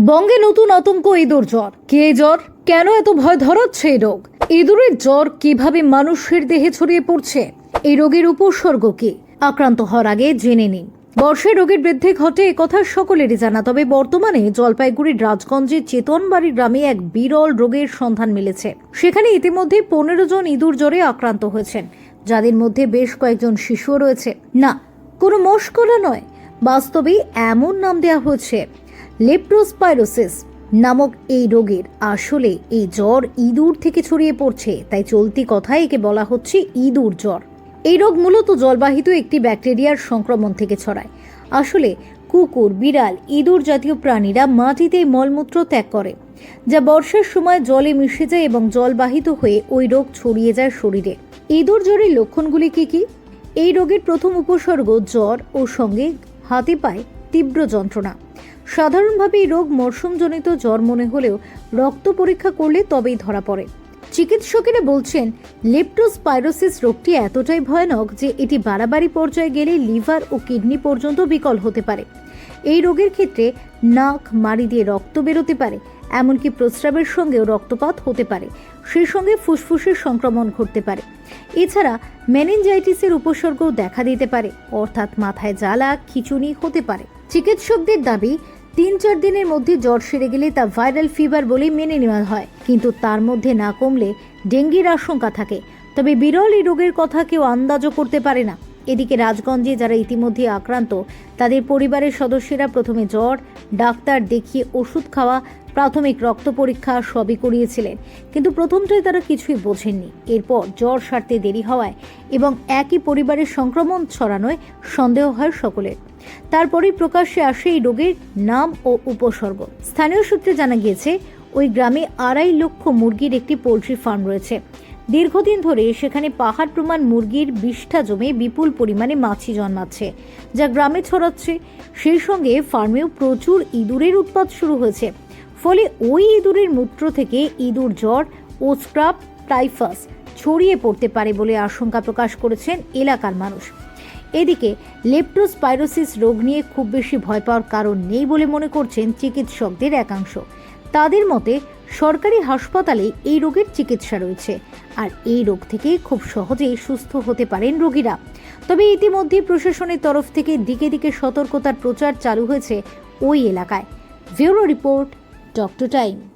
বঙ্গে নতুন আতঙ্ক ইঁদুর জ্বর। কে জ্বর? কেন এত ভয় ধরাচ্ছে এই রোগ? ইঁদুরের জ্বর কীভাবে মানুষের দেহে ছড়িয়ে পড়ছে? এই রোগের উপসর্গ কি? আক্রান্ত হওয়ার আগে জেনে নিন। বর্ষায় রোগের বৃদ্ধি ঘটে একথা সকলেরই জানা, তবে বর্তমানে জলপাইগুড়ির রাজগঞ্জের চেতনবাড়ি গ্রামে এক বিরল রোগের সন্ধান মিলেছে। সেখানে ইতিমধ্যে পনেরো জন ইঁদুর জ্বরে আক্রান্ত হয়েছেন, যাদের মধ্যে বেশ কয়েকজন শিশুও রয়েছে। না, কোনো মস্করা নয়। বাস্তবে এমন নাম দেওয়া হয়েছে লেপ্রোস্পাইরোসিস নামক এই রোগের আসলে এই জ্বর ইঁদুর থেকে ছড়িয়ে পড়ছে, তাই চলতি কথায় একে বলা হচ্ছে ইঁদুর জ্বর। এই রোগ মূলত জলবাহিত একটি ব্যাকটেরিয়ার সংক্রমণ থেকে ছড়ায়। আসলে কুকুর, বিড়াল, ইঁদুর জাতীয় প্রাণীরা মাটিতে মলমূত্র ত্যাগ করে, যা বর্ষার সময় জলে মিশে যায় এবং জলবাহিত হয়ে ওই রোগ ছড়িয়ে যায় শরীরে। ইঁদুর জ্বরের লক্ষণগুলি কি কি? এই রোগের প্রথম উপসর্গ জ্বর ও সঙ্গে হাতে পায় তীব্র যন্ত্রণা। সাধারণভাবে এই রোগ মরশুমজনিত জ্বর মনে হলেও রক্ত পরীক্ষা করলে তবেই ধরা পড়ে। চিকিৎসকেরা বলছেন, লেপ্টোস্পাইরোসিস রোগটি এতটাই ভয়ানক যে এটি বাড়াবাড়ি পর্যায়ে গেলে লিভার ও কিডনি পর্যন্ত বিকল হতে পারে। এই রোগের ক্ষেত্রে নাক, মাড়ি দিয়ে রক্ত বেরোতে পারে, এমনকি প্রস্রাবের সঙ্গেও রক্তপাত হতে পারে। সেই সঙ্গে ফুসফুসের সংক্রমণ ঘটতে পারে। এছাড়া মেনিনজাইটিসের উপসর্গও দেখা দিতে পারে, অর্থাৎ মাথায় জ্বালা, খিচুনি হতে পারে। চিকিৎসকদের দাবি, তিন চার দিনের মধ্যে জ্বর সেরে গেলে তা ভাইরাল ফিভার বলেই মেনে নেওয়া হয়। কিন্তু তার মধ্যে না কমলে ডেঙ্গির আশঙ্কা থাকে। তবে বিরল এই রোগের কথা কেউ আন্দাজও করতে পারে না। এদিকে রাজগঞ্জে যারা ইতিমধ্যে আক্রান্ত, তাদের পরিবারের সদস্যরা প্রথমে জ্বর, ডাক্তার দেখিয়ে ওষুধ খাওয়া, প্রাথমিক রক্ত পরীক্ষা সবই করিয়েছিলেন। কিন্তু প্রথমটায় তারা কিছুই বোঝেননি। এরপর জ্বর সারতে দেরি হওয়ায় এবং একই পরিবারের সংক্রমণ ছড়ানোয় সন্দেহ হয় সকলের। তারপরেই প্রকাশ্যে আসে এই রোগের নাম ও উপসর্গ। স্থানীয় সূত্রে জানা গিয়েছে, ওই গ্রামে আড়াই লক্ষ মুরগির একটি পোলট্রি ফার্ম রয়েছে। দীর্ঘদিন ধরে সেখানে পাহাড় প্রমাণ মুরগির বিষ্ঠা জমে বিপুল পরিমাণে মাছি জন্মাচ্ছে, যা গ্রামে ছড়াচ্ছে। সেই সঙ্গে ফার্মেও প্রচুর ইঁদুরের উৎপাত শুরু হয়েছে। ফলে ওই ইঁদুরের মূত্র থেকে ইঁদুর জ্বর ও স্ক্রাব, টাইফাস ছড়িয়ে পড়তে পারে বলে আশঙ্কা প্রকাশ করেছেন এলাকার মানুষ। এদিকে, লেপ্টোস্পাইরোসিস রোগ নিয়ে খুব বেশি ভয় পাওয়ার কারণ নেই বলে মনে করছেন চিকিৎসকদের একাংশ। তাদের মতে সরকারি হাসপাতালে এই রোগের চিকিৎসা রয়েছে। আর এই রোগ থেকে খুব সহজেই সুস্থ হতে পারেন রোগীরা। তবে ইতিমধ্যে প্রশাসনের তরফ থেকে দিকে দিকে সতর্কতার প্রচার চালু হয়েছে ওই এলাকায়। Bureau report, doctor time.